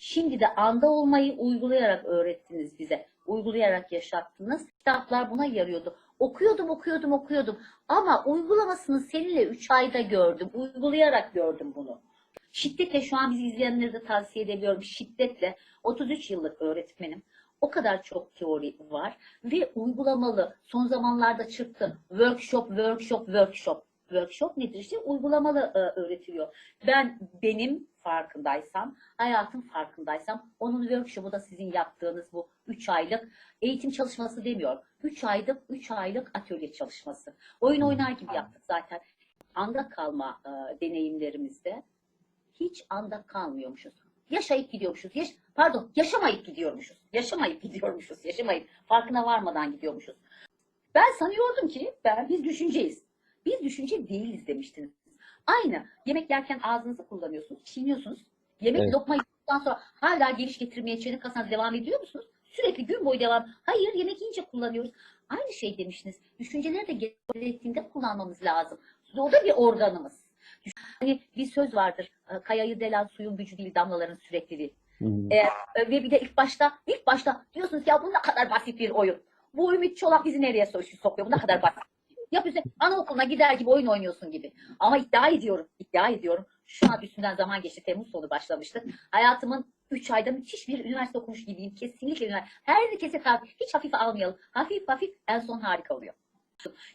Şimdi de anda olmayı uygulayarak öğrettiniz bize. Uygulayarak yaşattınız. Kitaplar buna yarıyordu. Okuyordum, okuyordum, okuyordum. Ama uygulamasını seninle 3 ayda gördüm. Uygulayarak gördüm bunu. Şiddetle şu an bizi izleyenlere de tavsiye edebiliyorum. Şiddetle 33 yıllık öğretmenim. O kadar çok teori var ve uygulamalı. Son zamanlarda çıktı. Workshop, workshop, workshop. Workshop nedir? İşte uygulamalı e, öğretiliyor. Ben benim farkındaysam, hayatın farkındaysam onun workshop'u da sizin yaptığınız bu 3 aylık eğitim çalışması demiyor. 3 aylık 3 aylık atölye çalışması. Oyun oynar gibi yaptık zaten. Anda kalma e, deneyimlerimizde hiç anda kalmıyormuşuz. Yaşayıp gidiyormuşuz. Yaş Pardon, yaşamayıp gidiyormuşuz. Yaşamayıp gidiyormuşuz. Yaşamayıp farkına varmadan gidiyormuşuz. Ben sanıyordum ki ben biz düşünceyiz. Biz düşünce değiliz demiştiniz. Aynı yemek yerken ağzınızı kullanıyorsunuz, çiğniyorsunuz. Yemek Evet. lokma yedikten sonra hala geliş getirmeye çene kasanız devam ediyor musunuz? Sürekli gün boyu devam. Hayır yemek yiyince kullanıyoruz. Aynı şey demiştiniz. Düşünceleri de gerektiğinde kullanmamız lazım. O da bir organımız. Hani bir söz vardır. e, Kayayı delen suyun gücü değil damlaların sürekliliği. Hı hı. E, ve bir de ilk başta ilk başta diyorsunuz ki ya bu ne kadar basit bir oyun. Bu Ümit Çolak bizi nereye so- sokuyor? Bu ne kadar basit. Yapıyorsun anaokuluna gider gibi oyun oynuyorsun gibi. Ama iddia ediyorum, iddia ediyorum. Şu an üstünden zaman geçti. Temmuz sonu başlamıştı. Hayatımın 3 ayda müthiş bir üniversite okumuş gibiyim. Kesinlikle üniversite. Herkese tabi. Hiç hafife almayalım. Hafif hafif en son harika oluyor.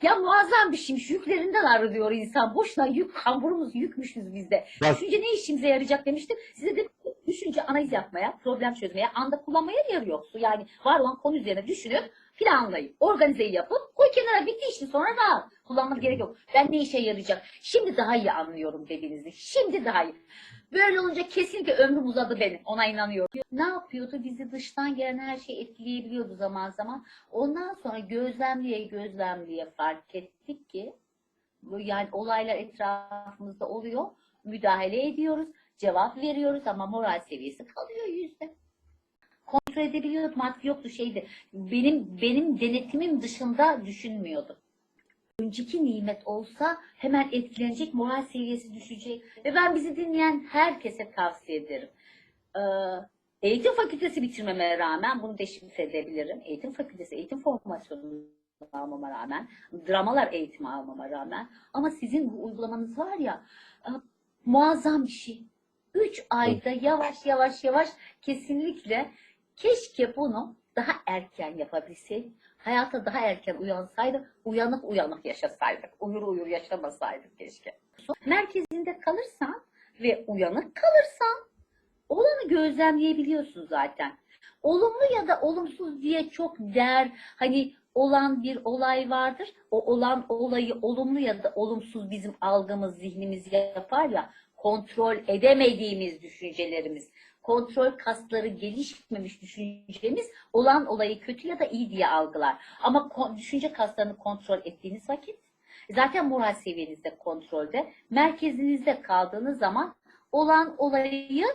Ya muazzam bir şeymiş. Yüklerinden arıyor insan. Boşuna yük, kamburumuz yükmüşüz bizde. Bak- Düşünce ne işimize yarayacak demiştim. Size de düşünce analiz yapmaya, problem çözmeye, anda kullanmaya yarıyor. Yani var olan konu üzerine düşünüp planlayıp, organizeyi yapıp koy kenara bitti işte sonra rahat. Kullanmanız gerek yok. Ben ne işe yarayacak? Şimdi daha iyi anlıyorum dediğinizi. Şimdi daha iyi. Böyle olunca kesinlikle ömrüm uzadı benim. Ona inanıyorum. Ne yapıyordu? Bizi dıştan gelen her şey etkileyebiliyordu zaman zaman. Ondan sonra gözlemleye gözlemleye fark ettik ki yani olaylar etrafımızda oluyor. Müdahale ediyoruz. Cevap veriyoruz ama moral seviyesi kalıyor yüzde. Kontrol edebiliyordum artık yoktu şeydi. Benim benim denetimim dışında düşünmüyordu. Önceki nimet olsa hemen etkilenecek, moral seviyesi düşecek. Ve ben bizi dinleyen herkese tavsiye ederim. Ee, eğitim fakültesi bitirmeme rağmen bunu deşifre edebilirim. Eğitim fakültesi, eğitim formasyonu almama rağmen, dramalar eğitimi almama rağmen ama sizin bu uygulamanız var ya e, muazzam bir şey. Üç ayda yavaş yavaş yavaş kesinlikle keşke bunu daha erken yapabilseydik. Hayata daha erken uyansaydık, uyanık uyanık yaşasaydık. Uyur uyur yaşamasaydık keşke. Merkezinde kalırsan ve uyanık kalırsan olanı gözlemleyebiliyorsun zaten. Olumlu ya da olumsuz diye çok der, hani olan bir olay vardır. O olan olayı olumlu ya da olumsuz bizim algımız, zihnimiz yapar ya, kontrol edemediğimiz düşüncelerimiz, kontrol kasları gelişmemiş düşüncemiz olan olayı kötü ya da iyi diye algılar. Ama düşünce kaslarını kontrol ettiğiniz vakit zaten moral seviyenizde kontrolde, merkezinizde kaldığınız zaman olan olayı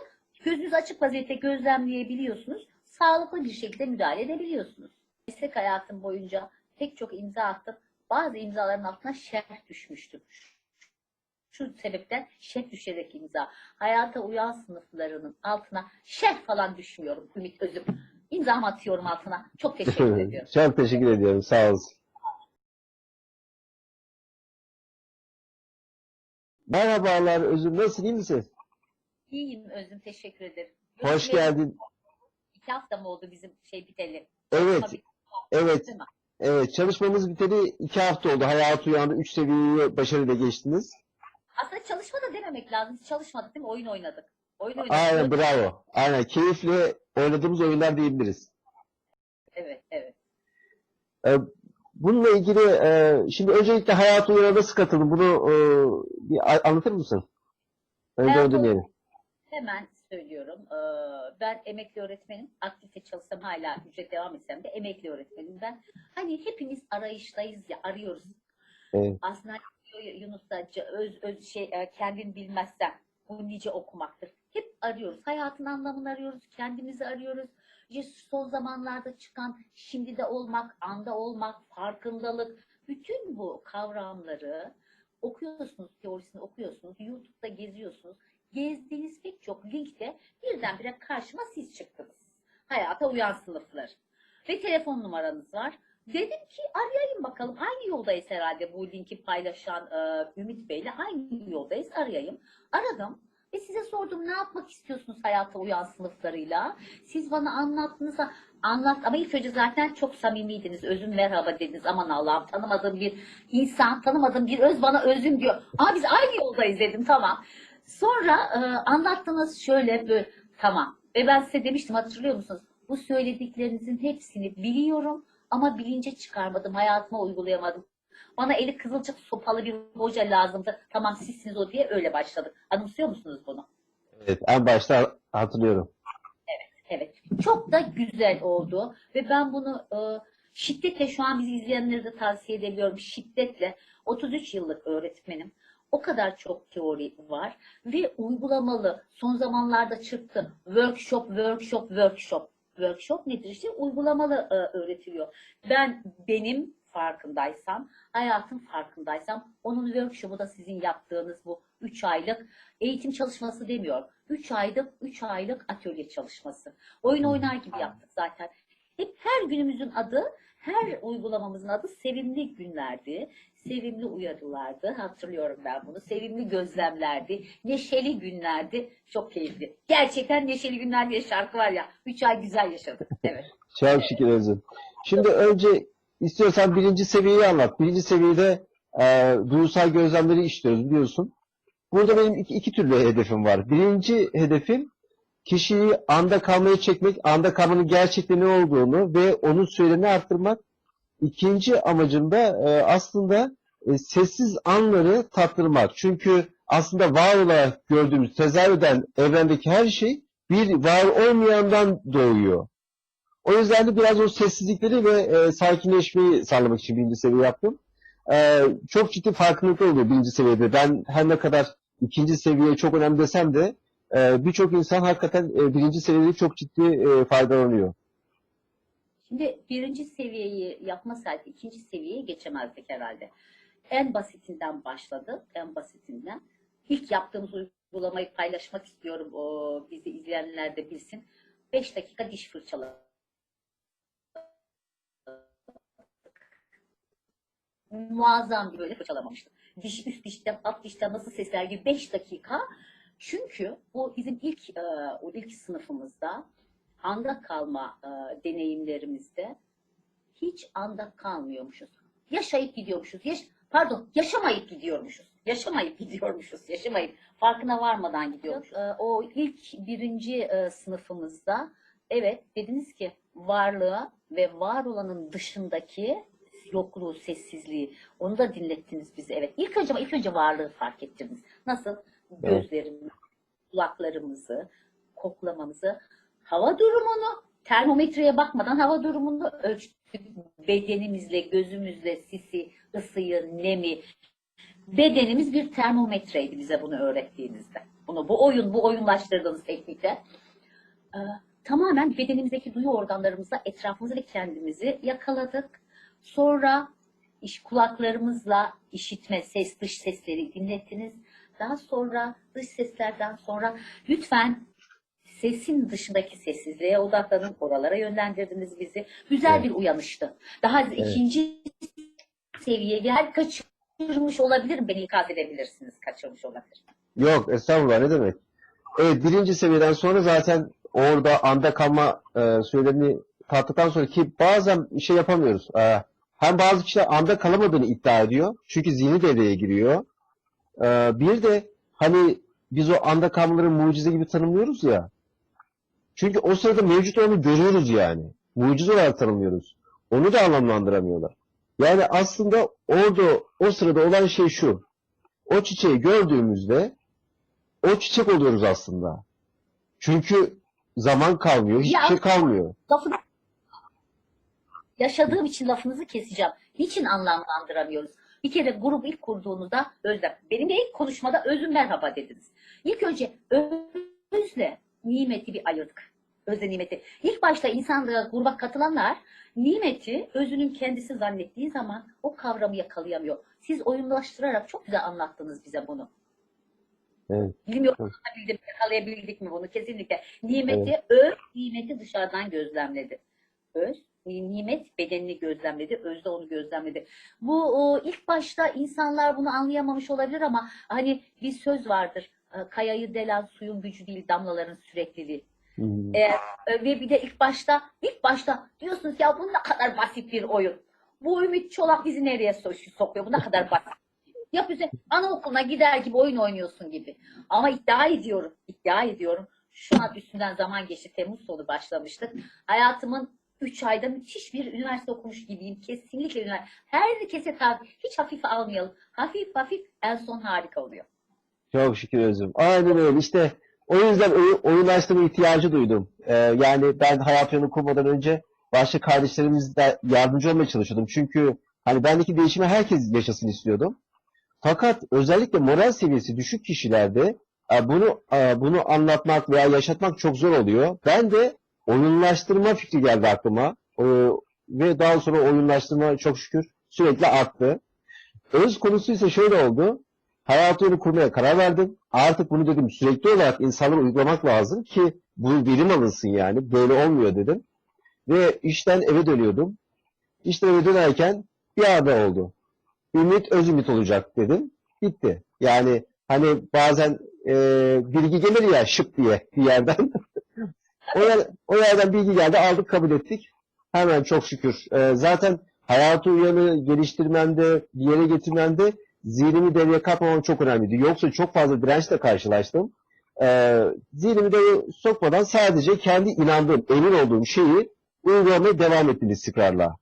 gözünüz açık vaziyette gözlemleyebiliyorsunuz. Sağlıklı bir şekilde müdahale edebiliyorsunuz. Meslek hayatım boyunca pek çok imza attım. Bazı imzaların altına şerh düşmüştüm. Şu sebepten şerh düşerek imza. Hayata uyan sınıflarının altına şerh falan düşmüyorum Ümit Özüm. İmzamı atıyorum altına. Çok teşekkür ediyorum. Çok teşekkür ediyorum. Sağ olun. Merhabalar Özüm. Nasılsın? iyi misin? İyiyim Özüm. Teşekkür ederim. Hoş Görüşmeye geldin. İki hafta mı oldu bizim şey biteli? Evet. Tabii. Evet. Değil mi? Evet. Çalışmamız biteli iki hafta oldu. Hayat uyandı. Üç seviyeyi başarıyla geçtiniz. Aslında çalışma da dememek lazım. Biz çalışmadık değil mi? Oyun oynadık. Oyun oynadık. Aynen bravo. Aynen. Keyifle oynadığımız oyunlar diyebiliriz. Evet, evet. Ee, Bununla ilgili e, şimdi öncelikle hayat uyanına nasıl katıldın? Bunu e, bir anlatır mısın? Önce onu dinleyelim. Hemen söylüyorum. Ee, Ben emekli öğretmenim. Aktifte çalışsam hala ücret devam etsem de emekli öğretmenim ben. Hani hepimiz arayıştayız ya, arıyoruz. Evet. Aslında Yunus da c- öz, öz şey e, kendin bilmezsen bu nice okumaktır. Hep arıyoruz. Hayatın anlamını arıyoruz. Kendimizi arıyoruz. İşte son zamanlarda çıkan şimdi de olmak, anda olmak, farkındalık. Bütün bu kavramları okuyorsunuz, teorisini okuyorsunuz. YouTube'da geziyorsunuz. gezdiğiniz pek çok linkte birdenbire karşıma siz çıktınız. Hayata uyan sınıflar. Ve telefon numaranız var. Dedim ki arayayım bakalım. Aynı yoldayız herhalde bu linki paylaşan e, Ümit Bey'le. Aynı yoldayız arayayım. Aradım. Ve size sordum ne yapmak istiyorsunuz hayata uyan sınıflarıyla? Siz bana anlattınız. Anlat ama ilk önce zaten çok samimiydiniz. Özüm merhaba dediniz. Aman Allah'ım tanımadığım bir insan, tanımadığım bir öz bana özüm diyor. Aa biz aynı yoldayız dedim tamam. Sonra e, anlattınız şöyle böyle tamam. Ve ben size demiştim hatırlıyor musunuz? Bu söylediklerinizin hepsini biliyorum ama bilince çıkarmadım. Hayatıma uygulayamadım. Bana eli kızılcık sopalı bir hoca lazımdı. Tamam sizsiniz o diye öyle başladık. Anımsıyor musunuz bunu? Evet, en başta hatırlıyorum. Evet. Çok da güzel oldu ve ben bunu e, şiddetle şu an bizi izleyenlere de tavsiye edebiliyorum. Şiddetle 33 yıllık öğretmenim. O kadar çok teori var ve uygulamalı. Son zamanlarda çıktı. Workshop, workshop, workshop. Workshop nedir işte? Uygulamalı e, öğretiliyor. Ben benim farkındaysam, hayatın farkındaysam onun workshop'u da sizin yaptığınız bu 3 aylık eğitim çalışması demiyor. 3 aylık 3 aylık atölye çalışması. Oyun oynar gibi yaptık zaten. Hep her günümüzün adı, her uygulamamızın adı sevimli günlerdi. Sevimli uyarılardı. Hatırlıyorum ben bunu. Sevimli gözlemlerdi. Neşeli günlerdi. Çok keyifli. Gerçekten neşeli günler diye şarkı var ya. 3 ay güzel yaşadık. Evet. Çok şükür Özüm. Şimdi önce istiyorsan birinci seviyeyi anlat. Birinci seviyede e, duygusal gözlemleri işliyoruz biliyorsun. Burada benim iki, iki türlü hedefim var. Birinci hedefim kişiyi anda kalmaya çekmek, anda kalmanın gerçekten ne olduğunu ve onun söylemini arttırmak. İkinci amacım da e, aslında e, sessiz anları tattırmak. Çünkü aslında var olarak gördüğümüz, tezahür evrendeki her şey bir var olmayandan doğuyor. O yüzden de biraz o sessizlikleri ve e, sakinleşmeyi sağlamak için birinci seviye yaptım. E, çok ciddi farkındalık oluyor birinci seviyede. Ben her ne kadar ikinci seviye çok önemli desem de e, birçok insan hakikaten e, birinci seviyede çok ciddi e, faydalanıyor. Şimdi birinci seviyeyi yapmasaydık ikinci seviyeye geçemezdik herhalde. En basitinden başladık, en basitinden. İlk yaptığımız uygulamayı paylaşmak istiyorum, o bizi izleyenler de bilsin. 5 dakika diş fırçaladık. Muazzam böyle fırçalamamıştım. Diş üst dişten, alt dişten nasıl sesler gibi 5 dakika. Çünkü bu bizim ilk e, o ilk sınıfımızda anda kalma e, deneyimlerimizde hiç anda kalmıyormuşuz. Yaşayıp gidiyormuşuz. Yaş pardon, yaşamayıp gidiyormuşuz. Yaşamayıp gidiyormuşuz. Yaşamayıp farkına varmadan gidiyormuşuz. E, o ilk birinci sınıfımızda evet dediniz ki varlığı ve var olanın dışındaki yokluğu, sessizliği onu da dinlettiniz bize. Evet. İlk önce ilk önce varlığı fark ettirdiniz. Nasıl? Gözlerimizi, kulaklarımızı, koklamamızı, hava durumunu, termometreye bakmadan hava durumunu ölçtük. Bedenimizle, gözümüzle sisi, ısıyı, nemi. Bedenimiz bir termometreydi bize bunu öğrettiğinizde. Bunu bu oyun, bu oyunlaştırdığınız teknikte. Ee, tamamen bedenimizdeki duyu organlarımızla etrafımızı ve kendimizi yakaladık. Sonra iş kulaklarımızla işitme, ses, dış sesleri dinlettiniz. Daha sonra dış seslerden sonra lütfen sesin dışındaki sessizliğe odaklanın. Oralara yönlendirdiniz bizi. Güzel Evet. bir uyanıştı. Daha ikinci seviyeye gel kaçırmış olabilirim. Beni ikaz edebilirsiniz. Kaçırmış olabilir. Yok estağfurullah ne demek. Evet birinci seviyeden sonra zaten orada anda kalma e, söylemini tattıktan sonra ki bazen şey yapamıyoruz. E, hem bazı kişiler anda kalamadığını iddia ediyor. Çünkü zihni devreye giriyor. E, bir de hani biz o anda kalmaları mucize gibi tanımlıyoruz ya. Çünkü o sırada mevcut olanı görüyoruz yani. Mucize olarak tanımlıyoruz. Onu da anlamlandıramıyorlar. Yani aslında orada o sırada olan şey şu. O çiçeği gördüğümüzde o çiçek oluyoruz aslında. Çünkü zaman kalmıyor, hiçbir Ya- şey kalmıyor. Lafını yaşadığım için lafınızı keseceğim. Niçin anlamlandıramıyoruz? Bir kere grup ilk kurduğunuzda Özlem, benim de ilk konuşmada özüm merhaba dediniz. İlk önce özle nimeti bir ayırdık. Özle nimeti. İlk başta insanlara gruba katılanlar nimeti özünün kendisi zannettiği zaman o kavramı yakalayamıyor. Siz oyunlaştırarak çok güzel anlattınız bize bunu. Evet. Bilmiyorum Evet. yakalayabildik mi bunu kesinlikle. Nimeti, öz nimeti dışarıdan gözlemledi. Öz, nimet bedenini gözlemledi, öz de onu gözlemledi. Bu o, ilk başta insanlar bunu anlayamamış olabilir ama hani bir söz vardır. e, Kayayı delen suyun gücü değil, damlaların sürekliliği. Hmm. E, e, ve bir de ilk başta, ilk başta diyorsunuz ya bu ne kadar basit bir oyun. Bu Ümit Çolak bizi nereye so- sokuyor? Bu ne kadar basit. Yapıyorsun, anaokuluna gider gibi oyun oynuyorsun gibi. Ama iddia ediyorum, iddia ediyorum. Şu an üstünden zaman geçti. Temmuz sonu başlamıştık. Hayatımın 3 ayda müthiş bir üniversite okumuş gibiyim. Kesinlikle üniversite. Herkese tabi. Hiç hafife almayalım. Hafif hafif en son harika oluyor. Çok şükür özüm. Aynen öyle. İşte o yüzden oy- oyunlaştırma ihtiyacı duydum. Ee, yani ben hayat yolu kurmadan önce başka kardeşlerimizle yardımcı olmaya çalışıyordum. Çünkü hani bendeki değişimi herkes yaşasın istiyordum. Fakat özellikle moral seviyesi düşük kişilerde e, bunu e, bunu anlatmak veya yaşatmak çok zor oluyor. Ben de oyunlaştırma fikri geldi aklıma. Ee, ve daha sonra oyunlaştırma çok şükür sürekli arttı. Öz konusu ise şöyle oldu. Hayat yolu kurmaya karar verdim. Artık bunu dedim sürekli olarak insanlara uygulamak lazım ki bu verim alınsın yani. Böyle olmuyor dedim. Ve işten eve dönüyordum. İşten eve dönerken bir haber oldu. Ümit öz ümit olacak dedim. Bitti. Yani hani bazen e, bilgi gelir ya şıp diye bir yerden. o, yer, o yerden bilgi geldi aldık kabul ettik. Hemen çok şükür. E, zaten hayatı uyanı geliştirmemde, bir yere getirmemde zihnimi devreye katmamam çok önemliydi. Yoksa çok fazla dirençle karşılaştım. Ee, zihnimi devreye sokmadan sadece kendi inandığım, emin olduğum şeyi uygulamaya devam ettim istikrarla.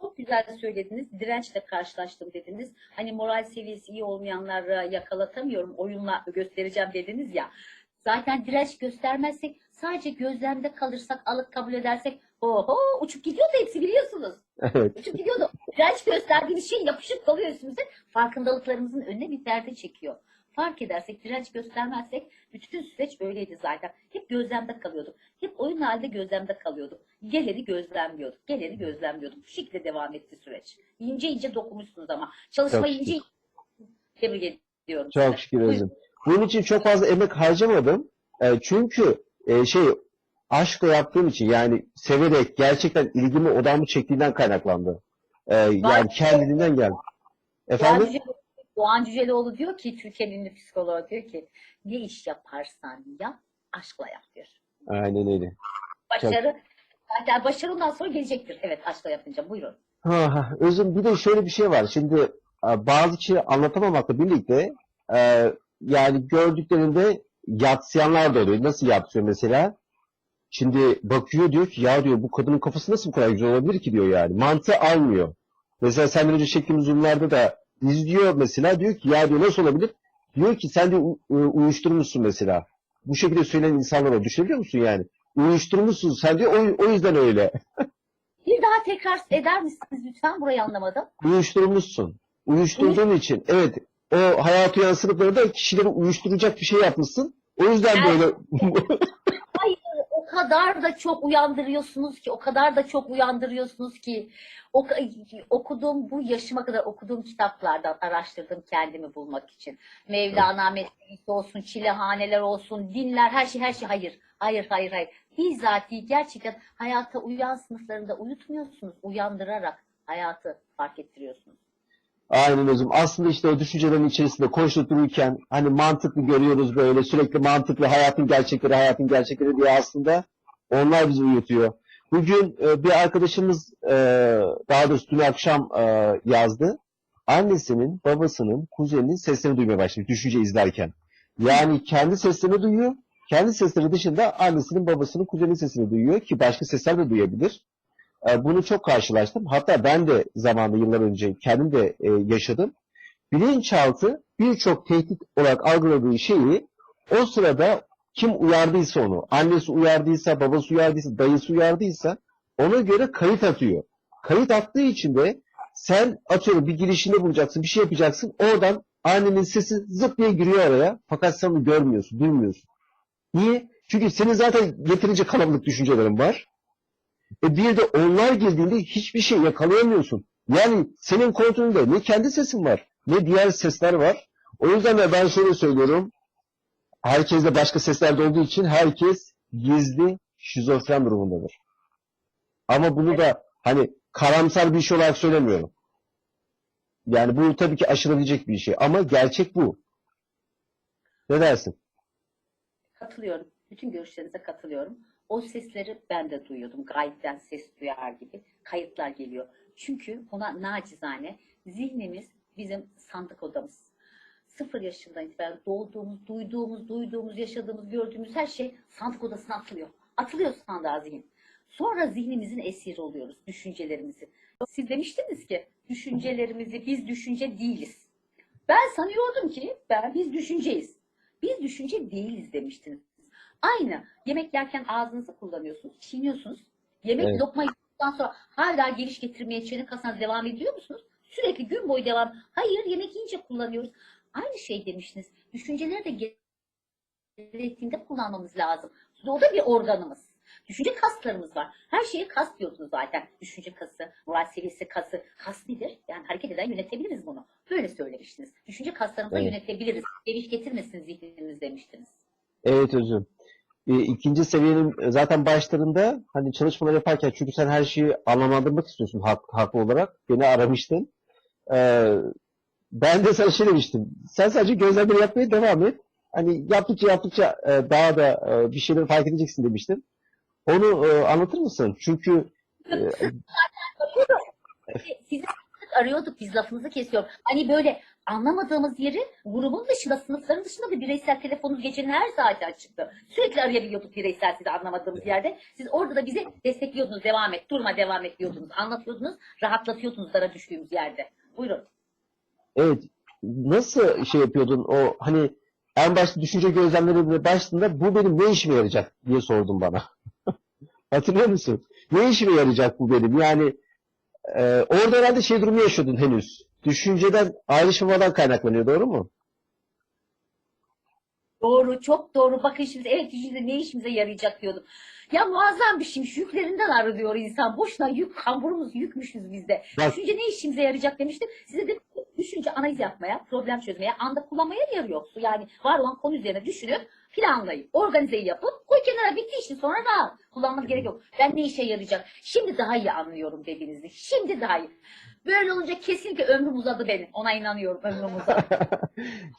Çok güzel söylediniz. Dirençle karşılaştım dediniz. Hani moral seviyesi iyi olmayanlara yakalatamıyorum. Oyunla göstereceğim dediniz ya. Zaten direnç göstermezsek sadece gözlemde kalırsak alıp kabul edersek oho uçup gidiyordu hepsi biliyorsunuz. Evet, Uçup gidiyordu. Direnç gösterdiğimiz şey yapışıp kalıyor üstümüze. Farkındalıklarımızın önüne bir perde çekiyor. Fark edersek, direnç göstermezsek bütün süreç öyleydi zaten. Hep gözlemde kalıyorduk. Hep oyun halinde gözlemde kalıyorduk. Geleni gözlemliyorduk. Geleni gözlemliyorduk. Bu şekilde devam etti süreç. İnce ince dokunmuşsunuz ama. Çalışma Çok ince. Tebrik ediyorum. çok şükür Buyurun. Bunun için çok fazla emek harcamadım. E, çünkü e, şey aşkla yaptığım için yani severek gerçekten ilgimi odamı çektiğinden kaynaklandı. E, yani kendiliğinden geldi. Efendim? Cüce, Doğan Cüceloğlu diyor ki, Türkiye'nin ünlü psikoloğu diyor ki, ne iş yaparsan yap, aşkla yap diyor. Aynen öyle. Başarı, zaten başarı ondan sonra gelecektir. Evet, aşkla yapınca. Buyurun. Ha, ha, özüm bir de şöyle bir şey var. Şimdi bazı kişi anlatamamakla birlikte e, yani gördüklerinde yatsıyanlar da oluyor. Nasıl yatsıyor mesela? Şimdi bakıyor diyor ki ya diyor bu kadının kafası nasıl bu kadar güzel olabilir ki diyor yani. Mantığı almıyor. Mesela senden önce çektiğimiz zoomlarda da izliyor mesela diyor ki ya diyor nasıl olabilir? Diyor ki sen de uyuşturmuşsun mesela. Bu şekilde söyleyen insanlar var. Düşünebiliyor musun yani? Uyuşturmuşsun sen diyor o, o yüzden öyle. Bir daha tekrar eder misiniz lütfen? Burayı anlamadım. uyuşturmuşsun. Uyuşturduğun için evet o hayat uyan sınıflarında kişileri uyuşturacak bir şey yapmışsın. O yüzden Evet. böyle Hayır, o kadar da çok uyandırıyorsunuz ki, o kadar da çok uyandırıyorsunuz ki. O, okuduğum, bu yaşıma kadar okuduğum kitaplardan araştırdım kendimi bulmak için. Mevlana Mesnevi'si olsun, çilehaneler olsun, dinler, her şey, her şey. Hayır, hayır, hayır, hayır. Bizzati gerçekten hayata uyan sınıflarında uyutmuyorsunuz, uyandırarak hayatı fark ettiriyorsunuz. Aynen özüm. Aslında işte o düşüncelerin içerisinde koşturup dururken hani mantıklı görüyoruz böyle sürekli mantıklı hayatın gerçekleri hayatın gerçekleri diye aslında onlar bizi uyutuyor. Bugün e, bir arkadaşımız e, daha doğrusu dün akşam e, yazdı. Annesinin, babasının, kuzeninin seslerini duymaya başladı düşünce izlerken. Yani kendi seslerini duyuyor. Kendi sesleri dışında annesinin, babasının, kuzeninin sesini duyuyor ki başka sesler de duyabilir. E, Bunu çok karşılaştım. Hatta ben de zamanında yıllar önce kendim de e, yaşadım. Bilinçaltı birçok tehdit olarak algıladığı şeyi o sırada kim uyardıysa onu, annesi uyardıysa, babası uyardıysa, dayısı uyardıysa ona göre kayıt atıyor. Kayıt attığı için de sen atıyorum bir girişinde bulacaksın, bir şey yapacaksın. Oradan annenin sesi zıp diye giriyor araya. Fakat sen onu görmüyorsun, duymuyorsun. Niye? Çünkü senin zaten yeterince kalabalık düşüncelerin var. E bir de onlar girdiğinde hiçbir şey yakalayamıyorsun. Yani senin kontrolünde ne kendi sesin var, ne diğer sesler var. O yüzden de ben şöyle söylüyorum. herkeste başka sesler de olduğu için herkes gizli şizofren durumundadır. Ama bunu da hani karamsar bir şey olarak söylemiyorum. Yani bu tabii ki aşılabilecek bir şey ama gerçek bu. Ne dersin? Katılıyorum. Bütün görüşlerinize katılıyorum. O sesleri ben de duyuyordum. Gayipten ses duyar gibi. Kayıtlar geliyor. Çünkü ona nacizane zihnimiz bizim sandık odamız. Sıfır yaşından itibaren doğduğumuz, duyduğumuz, duyduğumuz, yaşadığımız, gördüğümüz her şey sandık odasına atılıyor. Atılıyor sandığa zihin. Sonra zihnimizin esiri oluyoruz, düşüncelerimizi. Siz demiştiniz ki düşüncelerimizi biz düşünce değiliz. Ben sanıyordum ki ben biz düşünceyiz. Biz düşünce değiliz demiştiniz. Aynı yemek yerken ağzınızı kullanıyorsunuz, çiğniyorsunuz. Yemek Evet. lokmayı yedikten sonra hala geliş getirmeye çene kasana devam ediyor musunuz? Sürekli gün boyu devam. Hayır yemek yiyince kullanıyoruz. Aynı şey demiştiniz. Düşünceleri de gerektiğinde kullanmamız lazım. O da bir organımız. Düşünce kaslarımız var. Her şeye kas diyordunuz zaten. Düşünce kası, moral seviyesi kası. Kas nedir? Yani hareket eden yönetebiliriz bunu. Böyle söylemiştiniz. Düşünce kaslarımızı Evet. yönetebiliriz. Geliş getirmesin zihnimiz demiştiniz. Evet özüm. E, ikinci seviyenin e, zaten başlarında hani çalışmalar yaparken çünkü sen her şeyi anlamlandırmak istiyorsun hak, haklı olarak. Beni aramıştın. Ee, ben de sana şey demiştim. Sen sadece gözlemleri yapmaya devam et. Hani yaptıkça yaptıkça e, daha da e, bir şeyleri fark edeceksin demiştim. Onu e, anlatır mısın? Çünkü e, sık arıyorduk biz lafınızı kesiyor. Hani böyle anlamadığımız yeri grubun dışında, sınıfların dışında da bireysel telefonunuz gecenin her saati açıktı. Sürekli arayabiliyorduk bireysel sizi anlamadığımız yerde. Siz orada da bizi destekliyordunuz. Devam et, durma devam et diyordunuz. Anlatıyordunuz, rahatlatıyordunuz dara düştüğümüz yerde. Buyurun. evet nasıl şey yapıyordun o hani en başta düşünce gözlemleri başladığında bu benim ne işime yarayacak diye sordun bana. Hatırlıyor musun? Ne işime yarayacak bu benim? Yani e, orada herhalde şey durumu yaşıyordun henüz. Düşünceden ayrışmadan kaynaklanıyor doğru mu? Doğru, çok doğru. Bakın şimdi evet düşünce ne işimize yarayacak diyordum. Ya muazzam bir şeymiş. Yüklerinden arıyor insan. Boşuna yük, kamburumuz yükmüşüz biz de. Bak. Düşünce ne işimize yarayacak demiştim. Size de düşünce analiz yapmaya, problem çözmeye, anda kullanmaya yarıyor. Yani var olan konu üzerine düşünüp planlayıp, organizeyi yapıp koy kenara bitti işin sonra rahat. Kullanmanız gerek yok. Ben ne işe yarayacak? Şimdi daha iyi anlıyorum dediğinizi. Şimdi daha iyi. Böyle olunca kesinlikle ömrüm uzadı benim. Ona inanıyorum ömrüm uzadı.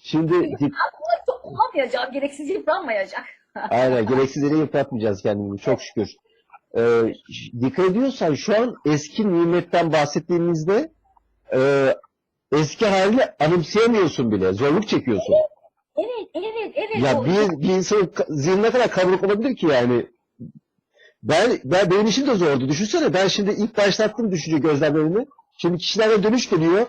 Şimdi Aklıma çok kullanmayacağım. Gereksiz yıpranmayacak. aynen gereksiz yere yıpratmayacağız kendimizi çok şükür. Ee, dikkat ediyorsan şu an eski nimetten bahsettiğimizde e, eski halini anımsayamıyorsun bile. Zorluk çekiyorsun. Evet, evet. Ya O- bir, bir insanın ka- zihni ne kadar kavruk olabilir ki yani? Ben, ben benim işim de zordu. Düşünsene ben şimdi ilk başlattım düşünce gözlemlerini. Şimdi kişilerden dönüş geliyor.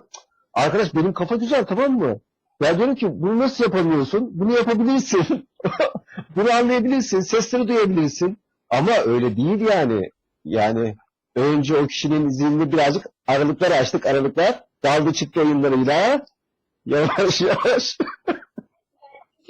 Arkadaş benim kafa güzel tamam mı? Ya diyorum ki bunu nasıl yapabiliyorsun? Bunu yapabilirsin. bunu anlayabilirsin. Sesleri duyabilirsin. Ama öyle değil yani. Yani önce o kişinin zihnini birazcık aralıklar açtık aralıklar. Daldı çıktı oyunlarıyla. Yavaş yavaş.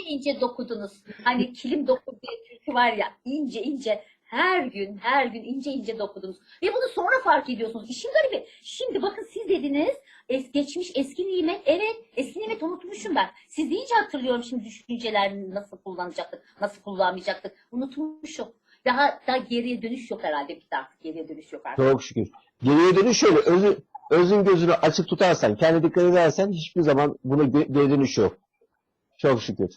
ince dokudunuz. Hani kilim doku diye türkü var ya ince ince her gün her gün ince ince dokudunuz. Ve bunu sonra fark ediyorsunuz. İşin garibi. Şimdi bakın siz dediniz es, geçmiş eski nimet. Evet eski nimet unutmuşum ben. Siz deyince hatırlıyorum şimdi düşünceler nasıl kullanacaktık, nasıl kullanmayacaktık. Unutmuşum. Daha, daha geriye dönüş yok herhalde. Bitti artık geriye dönüş yok artık. Çok şükür. Geriye dönüş şöyle. Özü, özün gözünü açık tutarsan, kendi dikkat edersen hiçbir zaman buna ge- geri dönüş yok. Çok şükür.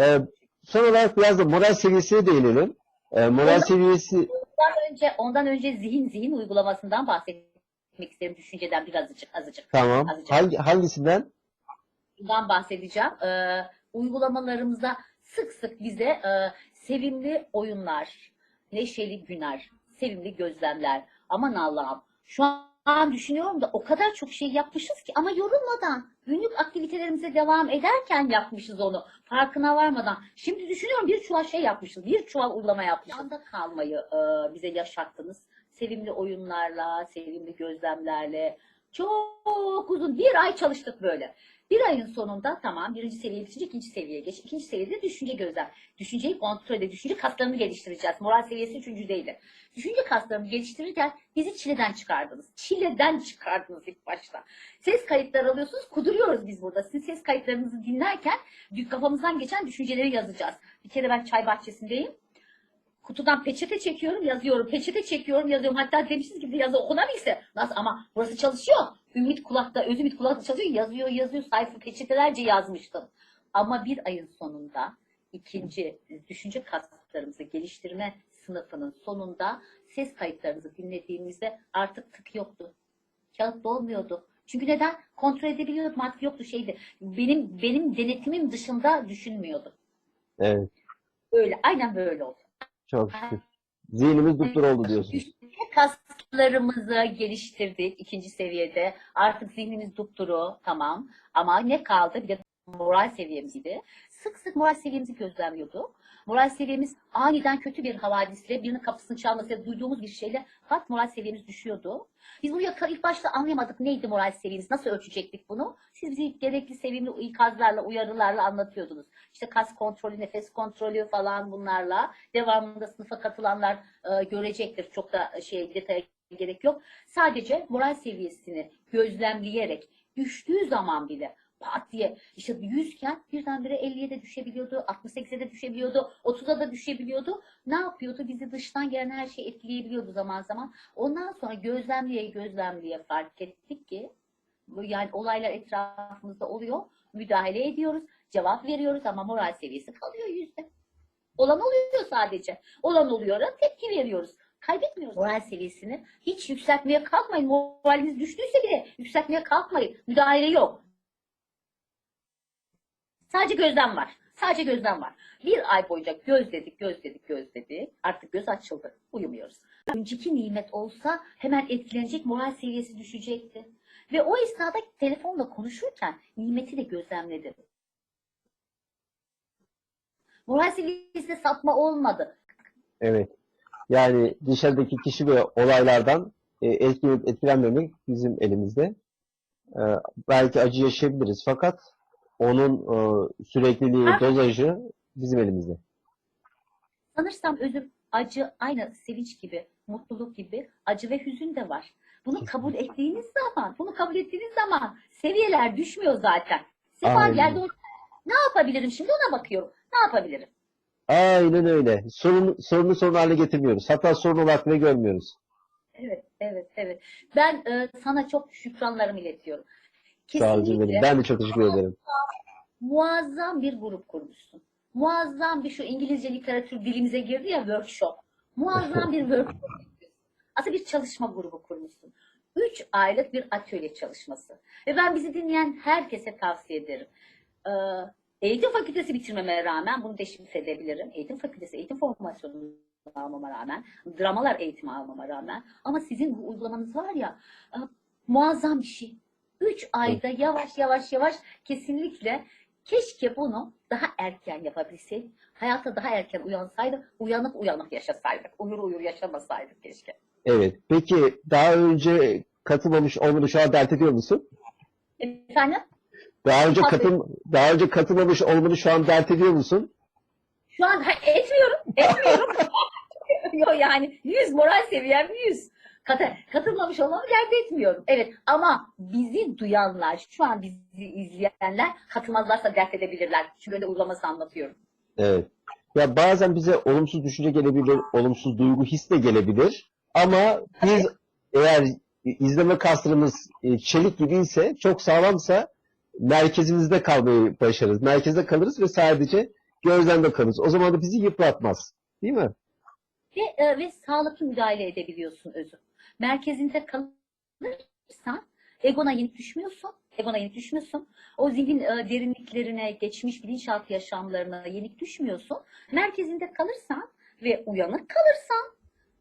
Ee, son olarak biraz da moral seviyesine değinelim. Ee, moral seviyesi Ondan önce, ondan önce zihin zihin uygulamasından bahsetmek isterim. Düşünceden birazcık azıcık. tamam. Azıcık. Hangi, hangisinden? bundan bahsedeceğim. Ee, uygulamalarımızda sık sık bize e, sevimli oyunlar, neşeli günler, sevimli gözlemler. Aman Allah'ım şu an düşünüyorum da o kadar çok şey yapmışız ki ama yorulmadan günlük aktivitelerimize devam ederken yapmışız onu farkına varmadan. Şimdi düşünüyorum bir çuval şey yapmışız, bir çuval uygulama yapmışız. Anda kalmayı e, bize yaşattınız. Sevimli oyunlarla, sevimli gözlemlerle. Çok uzun bir ay çalıştık böyle. Bir ayın sonunda tamam birinci seviye bitince ikinci seviyeye geç. İkinci seviyede düşünce gözlem. Düşünceyi kontrol edip düşünce kaslarını geliştireceğiz. Moral seviyesi üçüncü değil. Düşünce kaslarını geliştirirken bizi çileden çıkardınız. Çileden çıkardınız ilk başta. Ses kayıtları alıyorsunuz. Kuduruyoruz biz burada. Sizin ses kayıtlarınızı dinlerken kafamızdan geçen düşünceleri yazacağız. Bir kere ben çay bahçesindeyim. Kutudan peçete çekiyorum, yazıyorum. Peçete çekiyorum, yazıyorum. Hatta demişsiniz gibi yazı okunabilse. Nasıl ama burası çalışıyor. Ümit kulakta, Özümit kulakta çalışıyor. Yazıyor, yazıyor. Sayfa peçetelerce yazmıştım. Ama bir ayın sonunda ikinci düşünce kaslarımızı geliştirme sınıfının sonunda ses kayıtlarınızı dinlediğimizde artık tık yoktu. Kağıt dolmuyordu. Çünkü neden? Kontrol edebiliyordum artık yoktu şeydi. Benim benim denetimim dışında düşünmüyordu. Evet. Öyle. Aynen böyle oldu. Çok şükür. Zihnimiz dupdur oldu diyorsun. Kaslarımızı geliştirdik ikinci seviyede. Artık zihnimiz dupduru tamam. Ama ne kaldı? Bir de moral seviyemizdi. Sık sık moral seviyemizi gözlemliyorduk. Moral seviyemiz aniden kötü bir havadisle birinin kapısını çalmasıyla duyduğumuz bir şeyle hat moral seviyemiz düşüyordu. Biz bunu yaka- ilk başta anlayamadık neydi moral seviyemiz, nasıl ölçecektik bunu. Siz bize gerekli sevimli ikazlarla, uyarılarla anlatıyordunuz. İşte kas kontrolü, nefes kontrolü falan bunlarla. Devamında sınıfa katılanlar e, görecektir. Çok da şey detaya gerek yok. Sadece moral seviyesini gözlemleyerek düştüğü zaman bile pat diye işte 100 iken birdenbire 50'ye de düşebiliyordu, 68'e de düşebiliyordu, 30'a da düşebiliyordu. Ne yapıyordu? Bizi dıştan gelen her şeyi etkileyebiliyordu zaman zaman. Ondan sonra gözlemleye gözlemleye fark ettik ki yani olaylar etrafımızda oluyor. Müdahale ediyoruz, cevap veriyoruz ama moral seviyesi kalıyor yüzde. Olan oluyor sadece. Olan oluyor tepki veriyoruz. Kaybetmiyoruz moral seviyesini. Hiç yükseltmeye kalkmayın. Moraliniz düştüyse bile yükseltmeye kalkmayın. Müdahale yok. Sadece gözlem var. Sadece gözlem var. Bir ay boyunca gözledik, gözledik, gözledik. Artık göz açıldı. Uyumuyoruz. Önceki nimet olsa hemen etkilenecek, moral seviyesi düşecekti. Ve o esnada telefonla konuşurken nimeti de gözlemledim. Moral seviyesinde sapma olmadı. Evet. Yani dışarıdaki kişi ve olaylardan e, etkilenmemek bizim elimizde. E, belki acı yaşayabiliriz fakat onun e, sürekliliği, Ha. dozajı bizim elimizde. Sanırsam özüm, acı aynı sevinç gibi, mutluluk gibi acı ve hüzün de var. Bunu kabul ettiğiniz zaman, bunu kabul ettiğiniz zaman seviyeler düşmüyor zaten. Sefa geldi. Ne yapabilirim şimdi ona bakıyorum. Ne yapabilirim? Aynen öyle. Sorun, sorunu sorun haline getirmiyoruz. Hatta sorun olarak bile görmüyoruz. Evet, evet, evet. Ben e, sana çok şükranlarımı iletiyorum. Sağ Kesinlikle benim. Ben de çok teşekkür ederim. muazzam bir grup kurmuşsun. Muazzam bir şu İngilizce literatür dilimize girdi ya workshop. Muazzam bir workshop. Aslında bir çalışma grubu kurmuşsun. Üç aylık bir atölye çalışması. Ve ben bizi dinleyen herkese tavsiye ederim. Ee, eğitim fakültesi bitirmeme rağmen bunu deşifre edebilirim. Eğitim fakültesi, eğitim formasyonu almama rağmen, dramalar eğitimi almama rağmen ama sizin bu uygulamanız var ya e, muazzam bir şey. Üç ayda yavaş yavaş yavaş kesinlikle keşke bunu daha erken yapabilseydik. Hayata daha erken uyansaydık, uyanık uyanık yaşasaydık. Uyur uyur yaşamasaydık keşke. Evet. Peki daha önce katılmamış olmanı şu an dert ediyor musun? Efendim? Daha önce Tabii. katıl daha önce katılmamış olmanı şu an dert ediyor musun? Şu an ha, etmiyorum. Etmiyorum. Yok yani 100 moral seviyem 100. Kat katılmamış olmamı dert etmiyorum. Evet ama bizi duyanlar, şu an bizi izleyenler katılmazlarsa dert edebilirler. Çünkü öyle uygulaması anlatıyorum. Evet. Ya bazen bize olumsuz düşünce gelebilir, olumsuz duygu, his de gelebilir. Ama biz eğer izleme kaslarımız e, çelik gibiyse, çok sağlamsa merkezimizde kalmayı başarırız. Merkezde kalırız ve sadece gözlemde kalırız. O zaman da bizi yıpratmaz. Değil mi? Ve, e, ve sağlıklı müdahale edebiliyorsun özüm. Merkezinde kalırsan egona yenik düşmüyorsun. Egona yenik düşmüyorsun. O zihnin e, derinliklerine, geçmiş bilinçaltı yaşamlarına yenik düşmüyorsun. Merkezinde kalırsan ve uyanık kalırsan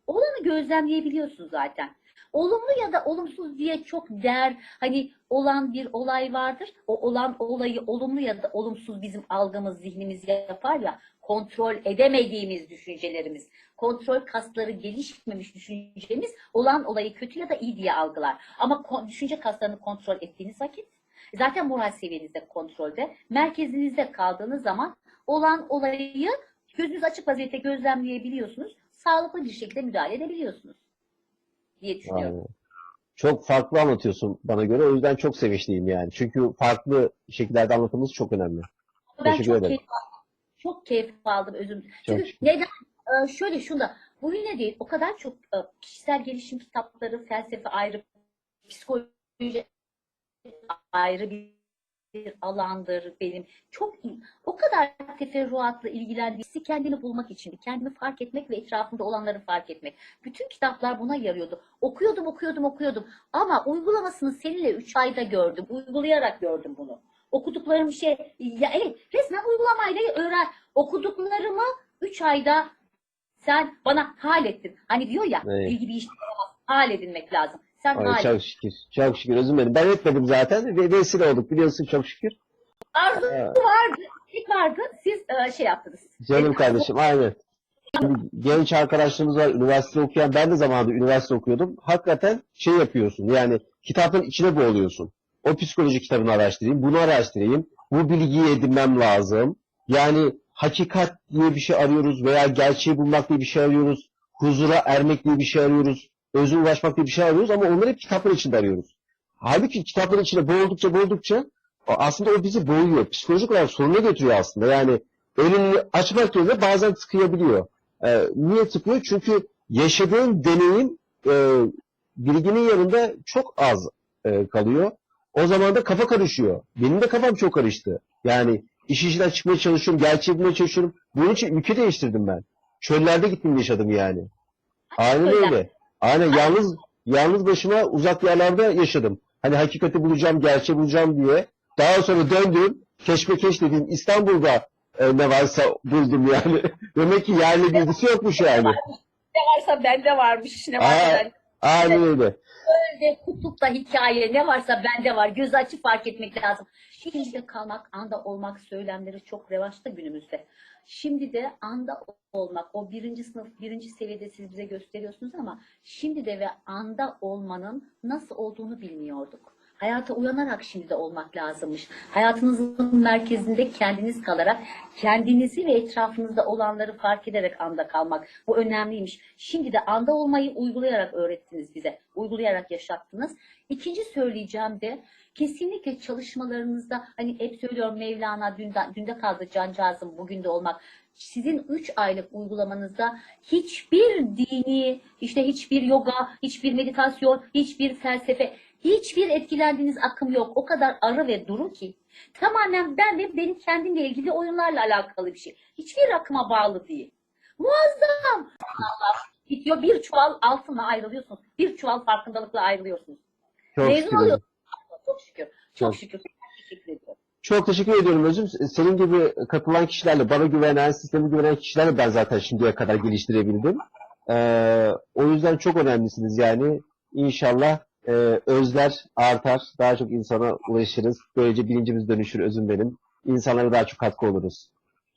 olanı gözlemleyebiliyorsun zaten. Olumlu ya da olumsuz diye çok der, hani olan bir olay vardır. O olan olayı olumlu ya da olumsuz bizim algımız, zihnimiz yapar ya, kontrol edemediğimiz düşüncelerimiz, kontrol kasları gelişmemiş düşüncemiz olan olayı kötü ya da iyi diye algılar. Ama düşünce kaslarını kontrol ettiğiniz vakit Zaten moral seviyeniz de kontrolde. Merkezinizde kaldığınız zaman olan olayı gözünüz açık vaziyette gözlemleyebiliyorsunuz. Sağlıklı bir şekilde müdahale edebiliyorsunuz diye düşünüyorum. Aynen. Çok farklı anlatıyorsun bana göre. O yüzden çok sevinçliyim yani. Çünkü farklı şekillerde anlatmamız çok önemli. Ben Teşekkür çok ederim. keyif. Çok keyif aldım özüm. Çok Çünkü şükür. neden? Ee, şöyle şunda. Bu yine değil. O kadar çok e, kişisel gelişim kitapları, felsefe ayrı, psikoloji ayrı bir bir alandır benim. Çok. O kadar teferruatla ilgilendiğisi kendini bulmak için, kendini fark etmek ve etrafında olanları fark etmek. Bütün kitaplar buna yarıyordu. Okuyordum, okuyordum, okuyordum. Ama uygulamasını seninle 3 ayda gördüm. Uygulayarak gördüm bunu. Okuduklarım şey, ya evet resmen uygulamayla öğren. Okuduklarımı 3 ayda sen bana hal ettin. Hani diyor ya, Evet. bilgi bir iş yapamaz. Hal edinmek lazım. Sen Ay, hal çok şükür. Çok şükür. Özüm benim. Ben etmedim zaten. Ve vesile olduk. Biliyorsun çok şükür. Arzu Evet. vardı, ilk vardı. Siz e, şey yaptınız. Canım kardeşim. Aynen. Genç arkadaşlarımız var. Üniversite okuyan. Ben de zamanında üniversite okuyordum. Hakikaten şey yapıyorsun. Yani kitabın içine boğuluyorsun. O psikoloji kitabını araştırayım. Bunu araştırayım. Bu bilgiyi edinmem lazım. Yani hakikat diye bir şey arıyoruz veya gerçeği bulmak diye bir şey arıyoruz. Huzura ermek diye bir şey arıyoruz. Öze ulaşmak diye bir şey arıyoruz ama onları hep kitapların içinde arıyoruz. Halbuki kitapların içinde boğuldukça boğuldukça aslında o bizi boğuyor. Psikolojik olarak soruna götürüyor aslında. Yani önünü açmak yerine bazen tıkayabiliyor. Ee, niye tıkıyor? Çünkü yaşadığın deneyim e, bilginin yanında çok az e, kalıyor. O zaman da kafa karışıyor. Benim de kafam çok karıştı. Yani iş işinden çıkmaya çalışıyorum, gerçeği bulmaya çalışıyorum. Bunun için ülke değiştirdim ben. Çöllerde gittim yaşadım yani. Aynen öyle. Aynen yalnız yalnız başıma uzak yerlerde yaşadım. Hani hakikati bulacağım, gerçeği bulacağım diye. Daha sonra döndüm. Keşmekeş dediğim İstanbul'da e, ne varsa buldum yani. Demek ki yerli bilgisi yokmuş yani. Ne varsa bende varmış. Ne Aa. varsa bende. Aynen öyle. Öyle kutupta hikaye ne varsa bende var. Göz açıp fark etmek lazım. Şimdi kalmak, anda olmak söylemleri çok revaçta günümüzde. Şimdi de anda olmak, o birinci sınıf, birinci seviyede siz bize gösteriyorsunuz ama şimdi de ve anda olmanın nasıl olduğunu bilmiyorduk. Hayata uyanarak şimdi de olmak lazımmış. Hayatınızın merkezinde kendiniz kalarak, kendinizi ve etrafınızda olanları fark ederek anda kalmak. Bu önemliymiş. Şimdi de anda olmayı uygulayarak öğrettiniz bize. Uygulayarak yaşattınız. İkinci söyleyeceğim de kesinlikle çalışmalarınızda hani hep söylüyorum Mevlana dünde, dünde kaldı cancağızım bugün de olmak. Sizin 3 aylık uygulamanızda hiçbir dini, işte hiçbir yoga, hiçbir meditasyon, hiçbir felsefe, hiçbir etkilendiğiniz akım yok. O kadar arı ve duru ki. Tamamen ben ve benim kendimle ilgili oyunlarla alakalı bir şey. Hiçbir akıma bağlı değil. Muazzam. Allah bitiyor. Bir çuval altınla ayrılıyorsunuz. Bir çuval farkındalıkla ayrılıyorsunuz. Çok Mezun şükür. oluyorsunuz. Çok şükür. Çok Çok- şükür. Teşekkür ediyorum. Çok teşekkür ediyorum Özüm. Senin gibi katılan kişilerle, bana güvenen, sisteme güvenen kişilerle ben zaten şimdiye kadar geliştirebildim. Ee, o yüzden çok önemlisiniz yani. İnşallah e, özler artar, daha çok insana ulaşırız. Böylece bilincimiz dönüşür özüm benim. İnsanlara daha çok katkı oluruz.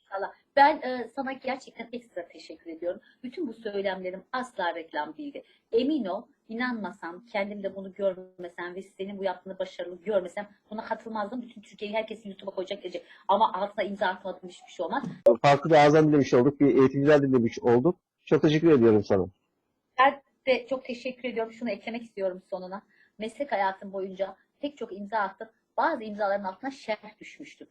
İnşallah. Ben e, sana gerçekten ekstra teşekkür ediyorum. Bütün bu söylemlerim asla reklam değildi. Emin ol, inanmasam, kendim de bunu görmesem ve senin bu yaptığını başarılı görmesem buna katılmazdım. Bütün Türkiye'yi herkesi YouTube'a koyacak gelecek. Ama altına imza atmadığım hiçbir şey olmaz. Farklı bir ağızdan dinlemiş olduk, bir eğitimciler dinlemiş olduk. Çok teşekkür ediyorum sana. Ben de çok teşekkür ediyorum. Şunu eklemek istiyorum sonuna. Meslek hayatım boyunca pek çok imza attım. Bazı imzaların altına şerh düşmüştüm.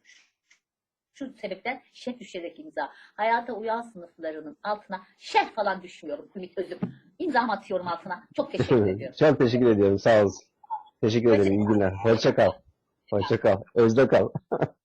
Şu sebepten şerh düşerek imza. Hayata uyan sınıflarının altına şerh falan düşmüyorum. Ümit Özüm. İmzamı atıyorum altına. Çok teşekkür ediyorum. çok teşekkür ediyorum, sağ olasın. Teşekkür ederim, iyi günler. Hoşça kal. Hoşça kal. Özde kal.